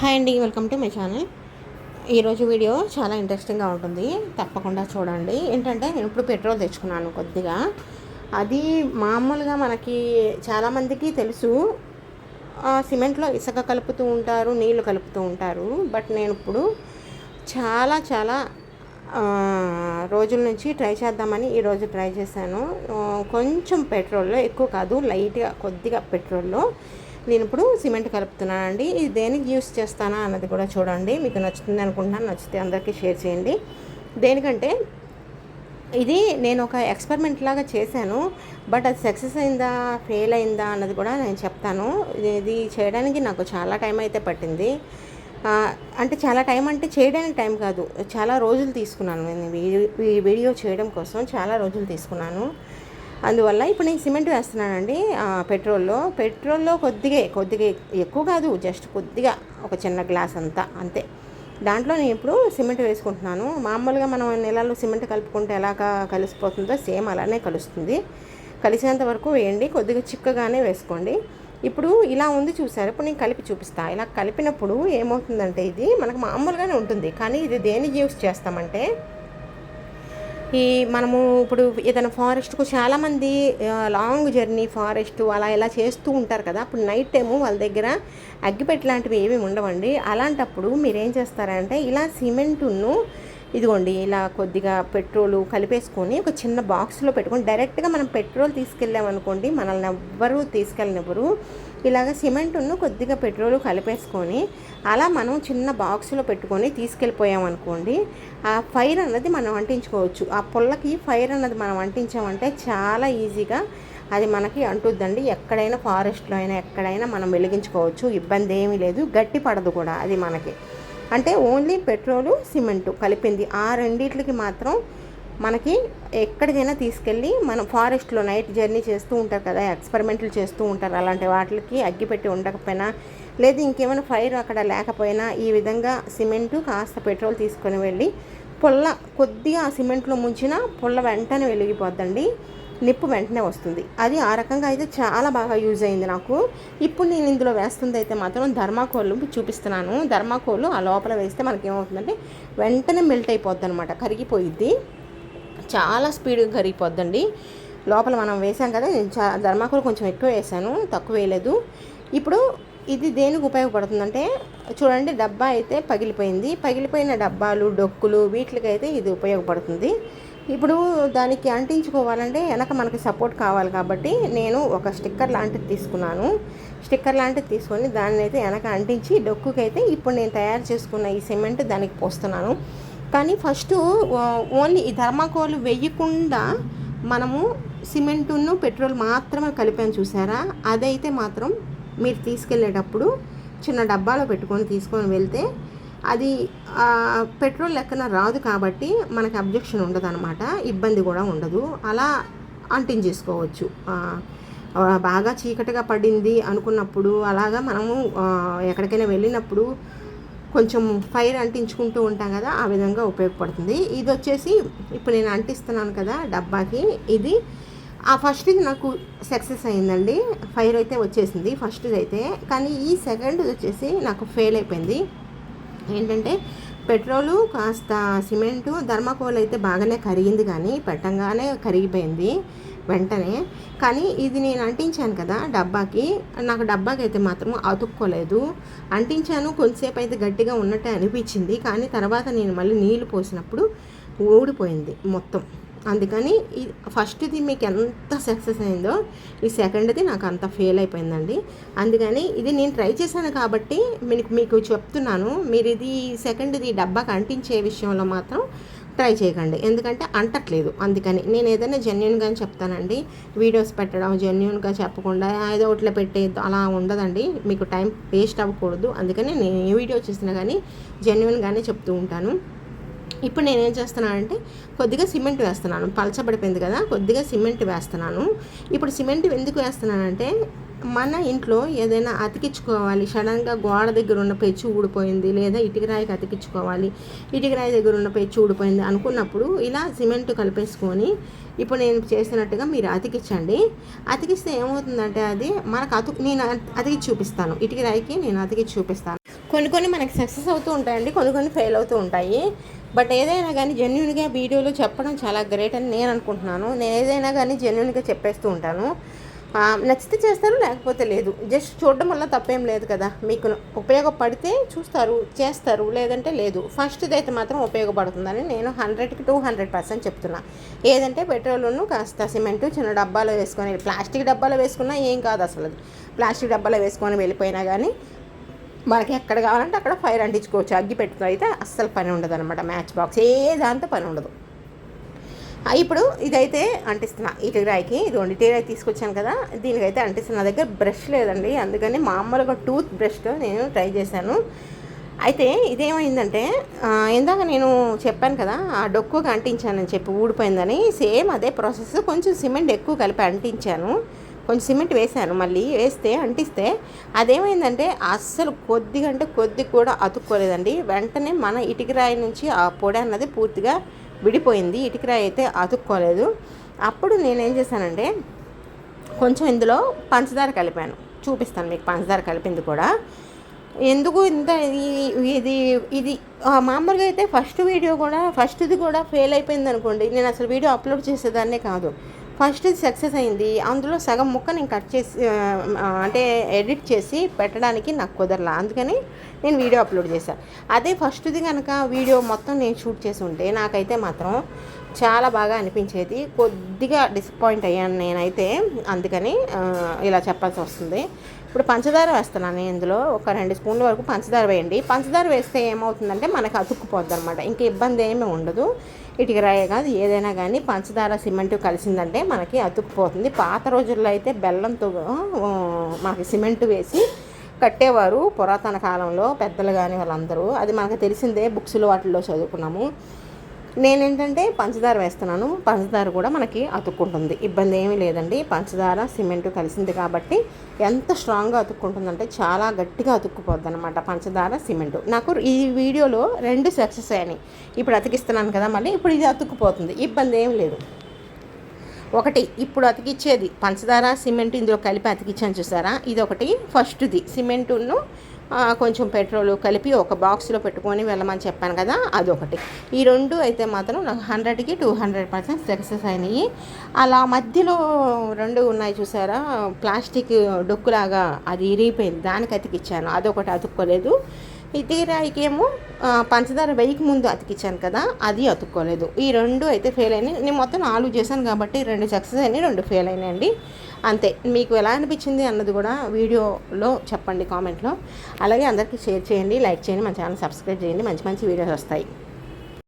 Hi అండి welcome to my channel. ఈరోజు video చాలా ఇంట్రెస్టింగ్గా ఉంటుంది. తప్పకుండా చూడండి. ఏంటంటే నేను ఇప్పుడు పెట్రోల్ తెచ్చుకున్నాను కొద్దిగా. అది మామూలుగా మనకి చాలామందికి తెలుసు. సిమెంట్లో ఇసుక కలుపుతూ ఉంటారు నీళ్ళు కలుపుతూ ఉంటారు. బట్ నేను ఇప్పుడు చాలా చాలా రోజుల నుంచి ట్రై చేద్దామని ఈరోజు ట్రై చేశాను. కొంచెం పెట్రోల్లో ఎక్కువ కాదు లైట్గా కొద్దిగా పెట్రోల్లో. నేను ఇప్పుడు సిమెంట్ కలుపుతున్నానండి. ఇది దేనికి యూస్ చేస్తానా అన్నది కూడా చూడండి. మీకు నచ్చుతుంది అనుకుంటున్నాను. నచ్చితే అందరికీ షేర్ చేయండి. దేనికంటే ఇది నేను ఒక ఎక్స్పెరిమెంట్ లాగా చేశాను. బట్ అది సక్సెస్ అయిందా ఫెయిల్ అయిందా అన్నది కూడా నేను చెప్తాను. ఇది- ఇది చేయడానికి నాకు చాలా టైం అయితే పట్టింది. అంటే చాలా టైం అంటే చేయడానికి టైం కాదు. చాలా రోజులు తీసుకున్నాను నేను వీడియో- ఈ వీడియో చేయడం కోసం. చాలా రోజులు తీసుకున్నాను. అందువల్ల ఇప్పుడు నేను సిమెంట్ వేస్తున్నానండి పెట్రోల్లో. పెట్రోల్లో కొద్దిగా కొద్దిగా ఎక్కువ కాదు జస్ట్ కొద్దిగా ఒక చిన్న గ్లాస్ అంతా అంతే. దాంట్లో నేను ఇప్పుడు సిమెంట్ వేసుకుంటున్నాను. మామూలుగా మనం నెలలో సిమెంట్ కలుపుకుంటే ఎలాగా కలిసిపోతుందో సేమ్ అలానే కలుస్తుంది. కలిసినంత వరకు వేయండి కొద్దిగా చిక్కగానే వేసుకోండి. ఇప్పుడు ఇలా ఉంది చూసారు? ఇప్పుడు నేను కలిపి చూపిస్తా. ఇలా కలిపినప్పుడు ఏమవుతుందంటే ఇది మనకు మామూలుగానే ఉంటుంది కానీ ఇది దేనికి యూస్ చేస్తామంటే ఈ మనము ఇప్పుడు ఏదైనా ఫారెస్ట్కు చాలామంది లాంగ్ జర్నీ ఫారెస్ట్ అలా ఇలా చేస్తూ ఉంటారు కదా. అప్పుడు నైట్ టైము వాళ్ళ దగ్గర అగ్గిపెట్టి లాంటివి ఏమి ఉండవండి. అలాంటప్పుడు మీరు ఏం చేస్తారంటే ఇలా సిమెంటును ఇదిగోండి ఇలా కొద్దిగా పెట్రోలు కలిపేసుకొని ఒక చిన్న బాక్స్లో పెట్టుకొని డైరెక్ట్గా మనం పెట్రోల్ తీసుకెళ్ళామనుకోండి మనల్ని ఎవ్వరూ తీసుకెళ్ళినవ్వరు. ఇలాగ సిమెంట్ను కొద్దిగా పెట్రోల్ కలిపేసుకొని అలా మనం చిన్న బాక్స్లో పెట్టుకొని తీసుకెళ్ళిపోయామనుకోండి ఆ ఫైర్ అన్నది మనం అంటించుకోవచ్చు. ఆ పుల్లకి ఫైర్ అన్నది మనం అంటించామంటే చాలా ఈజీగా అది మనకి అంటుద్దండి. ఎక్కడైనా ఫారెస్ట్లో అయినా ఎక్కడైనా మనం వెలిగించుకోవచ్చు. ఇబ్బంది ఏమీ లేదు. గట్టి పడదు కూడా అది మనకి. అంటే ఓన్లీ పెట్రోలు సిమెంటు కలిపింది. ఆ రెండిట్లకి మాత్రం మనకి ఎక్కడికైనా తీసుకెళ్ళి మనం ఫారెస్ట్లో నైట్ జర్నీ చేస్తూ ఉంటారు కదా ఎక్స్పెరిమెంట్లు చేస్తూ ఉంటారు. అలాంటి వాటికి అగ్గిపెట్టి ఉండకపోయినా లేదు ఇంకేమైనా ఫైర్ అక్కడ లేకపోయినా ఈ విధంగా సిమెంటు కాస్త పెట్రోల్ తీసుకొని వెళ్ళి పొల్ల కొద్దిగా ఆ సిమెంట్లో ముంచిన పొల్ల వెంటనే వెలిగిపోద్దండి. నిప్పు వెంటనే వస్తుంది. అది ఆ రకంగా అయితే చాలా బాగా యూజ్ అయింది నాకు. ఇప్పుడు నేను ఇందులో వేస్తుంది అయితే మాత్రం ధర్మాకోల్ చూపిస్తున్నాను. ధర్మాకోల్ ఆ లోపల వేస్తే మనకి ఏమవుతుందంటే వెంటనే మెల్ట్ అయిపోద్ది అనమాట కరిగిపోయిద్ది. చాలా స్పీడ్గా కరిగిపోద్దండి. లోపల మనం వేసాం కదా నేను చా ధర్మాకోల్ కొంచెం ఎక్కువ వేసాను తక్కువ వేయలేదు. ఇప్పుడు ఇది దేనికి ఉపయోగపడుతుందంటే చూడండి డబ్బా అయితే పగిలిపోయింది. పగిలిపోయిన డబ్బాలు డొక్కులు వీటికైతే ఇది ఉపయోగపడుతుంది. ఇప్పుడు దానికి అంటించుకోవాలంటే వెనక మనకి సపోర్ట్ కావాలి కాబట్టి నేను ఒక స్టిక్కర్ లాంటిది తీసుకున్నాను. స్టిక్కర్ లాంటిది తీసుకొని దాన్ని అయితే వెనక అంటించి డొక్కుకైతే ఇప్పుడు నేను తయారు చేసుకున్న ఈ సిమెంట్ దానికి పోస్తున్నాను. కానీ ఫస్ట్ ఓన్లీ ఈ థర్మాకోల్ వేయకుండా మనము సిమెంటును పెట్రోల్ మాత్రమే కలిపాను చూసారా? అదైతే మాత్రం మీరు తీసుకెళ్ళేటప్పుడు చిన్న డబ్బాలో పెట్టుకొని తీసుకొని వెళ్తే అది పెట్రోల్ లెక్కన రాదు కాబట్టి మనకి అబ్జెక్షన్ ఉండదు అనమాట ఇబ్బంది కూడా ఉండదు. అలా అంటించేసుకోవచ్చు. బాగా చీకటిగా పడింది అనుకున్నప్పుడు అలాగా మనము ఎక్కడికైనా వెళ్ళినప్పుడు కొంచెం ఫైర్ అంటించుకుంటూ ఉంటాం కదా ఆ విధంగా ఉపయోగపడుతుంది. ఇది వచ్చేసి ఇప్పుడు నేను అంటిస్తున్నాను కదా డబ్బాకి. ఇది ఆ ఫస్ట్ ఇది నాకు సక్సెస్ అయిందండి. ఫైర్ అయితే వచ్చేసింది ఫస్ట్ది అయితే కానీ ఈ సెకండ్ వచ్చేసి నాకు ఫెయిల్ అయిపోయింది. ఏంటంటే పెట్రోలు కాస్త సిమెంటు ధర్మకోల్ అయితే బాగానే కరిగింది కానీ పెట్టంగానే కరిగిపోయింది. వెంటనే. కానీ ఇది నేను అంటించాను కదా డబ్బాకి. నాకు డబ్బాకి అయితే మాత్రం అతుక్కోలేదు. అంటించాను కొంతసేపు అయితే గట్టిగా ఉన్నట్టే అనిపించింది. కానీ తర్వాత నేను మళ్ళీ నీళ్ళు పోసినప్పుడు ఊడిపోయింది మొత్తం. అందుకని ఈ ఫస్ట్ది మీకు ఎంత సక్సెస్ అయిందో ఈ సెకండ్ది నాకు అంత ఫెయిల్ అయిపోయిందండి. అందుకని ఇది నేను ట్రై చేశాను కాబట్టి మీకు మీకు చెప్తున్నాను. మీరు ఇది సెకండ్ది డబ్బాకి అంటించే విషయంలో మాత్రం ట్రై చేయకండి. ఎందుకంటే అంటట్లేదు. అందుకని నేను ఏదైనా జెన్యున్గా చెప్తానండి. వీడియోస్ పెట్టడం జెన్యున్గా చెప్పకుండా ఏదో ఒకటిలో పెట్టే అలా ఉండదండి. మీకు టైం వేస్ట్ అవ్వకూడదు. అందుకని నేను ఏ వీడియో చేసినా కానీ జెన్యున్గానే చెప్తూ ఉంటాను. ఇప్పుడు నేను ఏం చేస్తున్నానంటే కొద్దిగా సిమెంట్ వేస్తున్నాను. పలచబడిపోయింది కదా కొద్దిగా సిమెంట్ వేస్తున్నాను. ఇప్పుడు సిమెంట్ ఎందుకు వేస్తున్నానంటే మన ఇంట్లో ఏదైనా అతికించుకోవాలి. సడన్గా గోడ దగ్గర ఉన్న పెచ్చు ఊడిపోయింది లేదా ఇటుక రాయికి అతికించుకోవాలి. ఇటుక రాయి దగ్గర ఉన్న పెచ్చు ఊడిపోయింది అనుకున్నప్పుడు ఇలా సిమెంట్ కలిపేసుకొని ఇప్పుడు నేను చేసినట్టుగా మీరు అతికించండి. అతికిస్తే ఏమవుతుందంటే అది మనకు అతు నేను అతికి చూపిస్తాను. ఇటుక రాయికి నేను అతికి చూపిస్తాను. కొన్ని కొన్ని మనకి సక్సెస్ అవుతూ ఉంటాయండి కొన్ని కొన్ని ఫెయిల్ అవుతూ ఉంటాయి. బట్ ఏదైనా కానీ జెన్యున్గా వీడియోలో చెప్పడం చాలా గ్రేట్ అని నేను అనుకుంటున్నాను. నేను ఏదైనా కానీ జెన్యున్గా చెప్పేస్తూ ఉంటాను. నచ్చితే చేస్తారు లేకపోతే లేదు. జస్ట్ చూడడం వల్ల తప్పేం లేదు కదా. మీకు ఉపయోగపడితే చూస్తారు చేస్తారు లేదంటే లేదు. ఫస్ట్ది అయితే మాత్రం ఉపయోగపడుతుందని నేను హండ్రెడ్కి టూ హండ్రెడ్ పర్సెంట్ చెప్తున్నా. ఏదంటే పెట్రోల్ను కాస్త సిమెంట్ చిన్న డబ్బాలో వేసుకొని ప్లాస్టిక్ డబ్బాలో వేసుకున్నా ఏం కాదు అసలు. ప్లాస్టిక్ డబ్బాలో వేసుకొని వెళ్ళిపోయినా కానీ మనకి ఎక్కడ కావాలంటే అక్కడ ఫైర్ అంటించుకోవచ్చు. అగ్గి పెట్టుకో అయితే అస్సలు పని ఉండదు అనమాట మ్యాచ్ బాక్స్ ఏ దాంతో పని ఉండదు. ఇప్పుడు ఇదైతే అంటిస్తున్నా. ఇటురాయికి ఇదిగోండి రాయి తీసుకొచ్చాను కదా. దీనికైతే అంటిస్తున్నా. నా దగ్గర బ్రష్ లేదండి. అందుకని మామూలుగా టూత్ బ్రష్తో నేను ట్రై చేశాను. అయితే ఇదేమైందంటే ఇందాక నేను చెప్పాను కదా ఆ డొక్కుగా అంటించానని చెప్పి ఊడిపోయిందని. సేమ్ అదే ప్రాసెస్. కొంచెం సిమెంట్ ఎక్కువ కలిపి అంటించాను. కొంచెం సిమెంట్ వేసాను మళ్ళీ. వేస్తే అంటిస్తే అదేమైందంటే అస్సలు కొద్దిగా అంటే కొద్ది కూడా అతుక్కోలేదండి. వెంటనే మన ఇటుక రాయి నుంచి ఆ పొడి అన్నది పూర్తిగా విడిపోయింది ఇటుక రాయి అయితే అతుక్కోలేదు. అప్పుడు నేనేం చేశానంటే కొంచెం ఇందులో పంచదార కలిపాను. చూపిస్తాను మీకు పంచదార కలిపింది కూడా. ఎందుకు ఇంత ఇది ఇది మామూలుగా అయితే ఫస్ట్ వీడియో కూడా ఫస్ట్ది కూడా ఫెయిల్ అయిపోయింది అనుకోండి నేను అసలు వీడియో అప్లోడ్ చేసేదాన్నే కాదు. ఫస్ట్ సక్సెస్ అయింది. అందులో సగం ముక్క నేను కట్ చేసి అంటే ఎడిట్ చేసి పెట్టడానికి నాకు కుదరలా. అందుకని నేను వీడియో అప్లోడ్ చేశాను అదే ఫస్ట్ది కనుక వీడియో మొత్తం నేను షూట్ చేసి ఉంటే నాకైతే మాత్రం చాలా బాగా అనిపించేది. కొద్దిగా డిసప్పాయింట్ అయ్యాను నేనైతే. అందుకని ఇలా చెప్పాల్సి వస్తుంది. ఇప్పుడు పంచదార వేస్తున్నాను నేను ఇందులో. ఒక రెండు స్పూన్ల వరకు పంచదార వేయండి. పంచదార వేస్తే ఏమవుతుందంటే మనకు అతుక్కుపోద్ది అనమాట ఇంకా ఇబ్బంది ఏమీ ఉండదు. ఇటుకి రాయే కాదు ఏదైనా కానీ పంచదార సిమెంట్ కలిసిందంటే మనకి అతుక్కుపోతుంది పాత రోజుల్లో అయితే బెల్లంతో మనకి సిమెంట్ వేసి కట్టేవారు. పురాతన కాలంలో పెద్దలు కానీ వాళ్ళందరూ. అది మనకు తెలిసిందే బుక్స్లో వాటిల్లో చదువుకున్నాము. నేనేంటంటే పంచదార వేస్తున్నాను. పంచదార కూడా మనకి అతుక్కుంటుంది. ఇబ్బంది ఏమీ లేదండి. పంచదార సిమెంట్ కలిసింది కాబట్టి ఎంత స్ట్రాంగ్గా అతుక్కుంటుందంటే చాలా గట్టిగా అతుక్కుపోద్ది అనమాట పంచదార సిమెంట్. నాకు ఈ వీడియోలో రెండు సక్సెస్ అయినాయి. ఇప్పుడు అతికిస్తున్నాను కదా మళ్ళీ ఇప్పుడు ఇది అతుక్కుపోతుంది. ఇబ్బంది ఏం లేదు. ఒకటి ఇప్పుడు అతికిచ్చేది. పంచదార సిమెంట్ ఇందులో కలిపి అతికిచ్చాను చూసారా? ఇది ఒకటి ఫస్ట్ది సిమెంటును కొంచెం పెట్రోల్ కలిపి ఒక బాక్స్లో పెట్టుకొని వెళ్ళమని చెప్పాను కదా అదొకటి. ఈ రెండు అయితే మాత్రం నాకు హండ్రెడ్కి టూ హండ్రెడ్ పర్సెంట్ సక్సెస్ అయినాయి. అలా మధ్యలో రెండు ఉన్నాయి చూసారా? ప్లాస్టిక్ డొక్కులాగా అది ఇరిగిపోయింది. దానికి అతికిచ్చాను అదొకటి అతుక్కోలేదు. ఇటీరాయికి ఏమో పంచదార వెయ్యికి ముందు అతికిచ్చాను కదా అది అతుక్కోలేదు. ఈ రెండు అయితే ఫెయిల్ అయినాయి. నేను మొత్తం నాలుగు చేశాను కాబట్టి రెండు సక్సెస్ అయినాయి రెండు ఫెయిల్ అయినాయండి. అంతే. మీకు ఎలా అనిపించింది అన్నది కూడా వీడియోలో చెప్పండి కామెంట్లో. అలాగే అందరికీ షేర్ చేయండి లైక్ చేయండి మన ఛానల్ సబ్స్క్రైబ్ చేయండి. మంచి మంచి వీడియోస్ వస్తాయి.